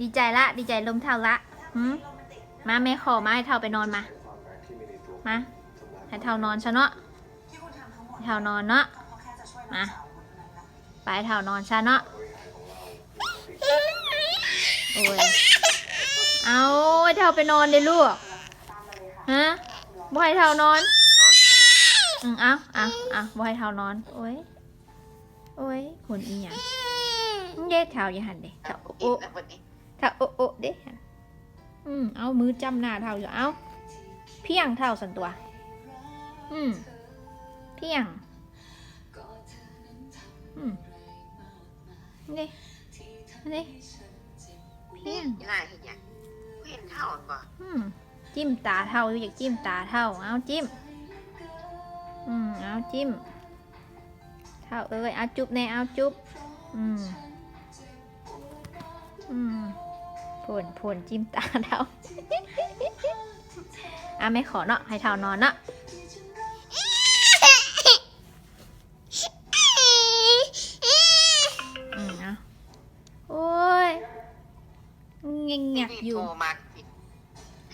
ดีใจละ ดีใจลมเท่าละหืมมาแม่ขอมาให้เท่าไปนอนมา มาให้เท่านอนซะเนาะให้เท่านอนเนาะ มา ไปให้เท่านอนซะเนาะ โอ้ย เอาให้เท่าไปนอนเดี๋ยวลูก ฮะบ่ให้เท่านอน อืมเอาเอาเอาบ่ให้เท่านอน โอ้ย โอ้ยคนอีหยังเด็เท่าอย่าหันเด็เท่าโอ้แล้ววันนี้ เท่าโอ้โอ้เด็หันอืมเอามือจำหน้าเท่าอยู่เอาเพียงเท่าสันตัว อืมเพียง อืมนี่นี่เพียงยี่ลายเห็นยังเห็นเข้าก่อนอืมจิ้มตาเท่าอยู่อยากจิ้มตาเท่าเอาจิ้ม อืมเอาจิ้ม เท่าเอ้ยเอาจุ๊บแน่เอาจุ๊บอืม ผลผลจิ้มตาเท่าอะไม่ขอเนาะให้เท่านอนเนาะอืมเอาโอ้ยเงียบเงียบๆอยู่โชว์มาปิด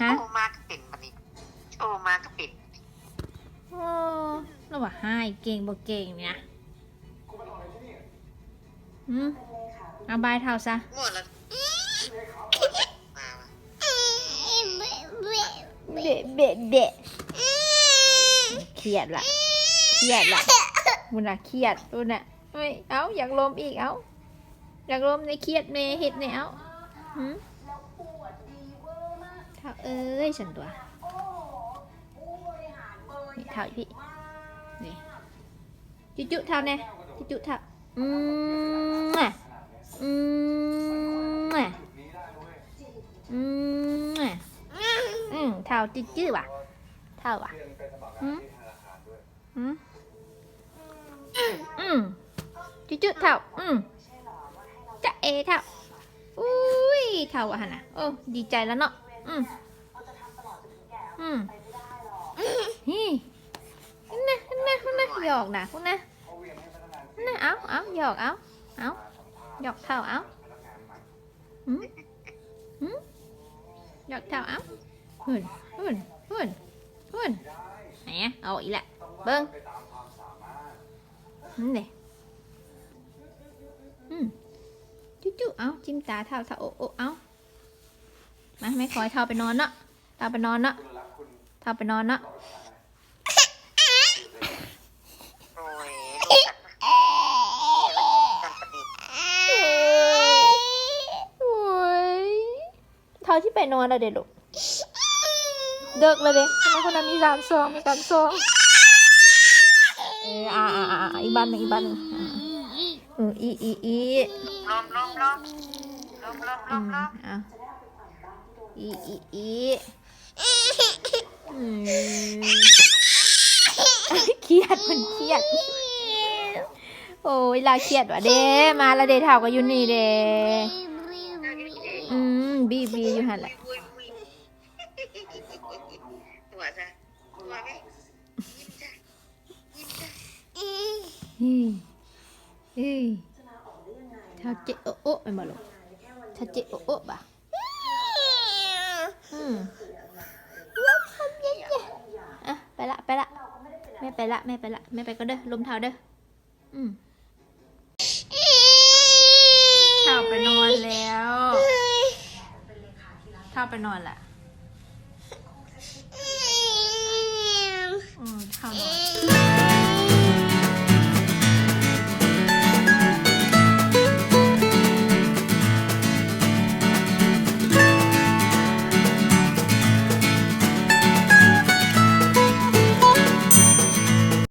ฮะโชว์มาก็ปิดมันนี่โชว์มาก็ปิดโอ้เราว่าให้เก่งบ่เก่งเนี่ยอืมเอาบายเท่าซะงวดละมาวะ เบะเบะเครียดละเครียดละมุนละเครียดตุนอะเฮ้ยเอาอยากลมอีกเอาอยากลมในเครียดเมเห็ดในเอาหืมเท่าเอ้ยฉันตัวนี่เท่าพี่นี่จุจุเท่าแน่จุจุเท่าอืมอะ จืดจืดว่ะ เท่าว่ะอืมอืมอืมจุจุเท่า อืมจะเอเท่าอุ้ยเท่าอะนะโอ้ดีใจแล้วเนาะอืมอืมฮี่นะนะนะหยอกนะคุณนะนะเอาเอาหยอกเอาเอาหยอกเท่าเอาหืมหืมหยอกเท่าเอา หุ่นหุ่นหุ่นหุ่นไหนอะเอาอีกละเบิ้งนั่นเลยอืมจุ๊จุเอาจิ้มตาเท่าเท่าโอโอะเอามาไม่คอยเท่าไปนอนเนาะเท่าไปนอนเนาะเท่าไปนอนเนาะโอ้ยเท่าที่ไปนอนแล้วเด็ดลูก เดิกเลยเด็กทำไมคนนั้นมีสามซองมีสามซองเอออ่าอ่าอ่าอ่าอีกบ้านหนึ่งอีกบ้านหนึ่งอ่าอืมอีอีอีลมลมลมลมลมลอืมมลมเอาอีอีอีอืมเครียดมันเครียดโอ้ยลาเครียดว่ะเด้มาและเด้เท่าก็อยู่นี่เด้อืมบีบีอยู่หันแหละ วุ้ยวุ้ยตัวจ้ะตัวไงยิ้มจ้ะยิ้มจ้ะเฮ้ยเฮ้ยเท่าเจ๊โอะโอะไปมาลงเท่าเจ๊โอะโอะบ่ะอืมอะไปละไปละไม่ไปละไม่ไปละไม่ไปก็เด้อลมเท้าเด้ออืมเท้าไปนอนแล้วเท้าไปนอนละ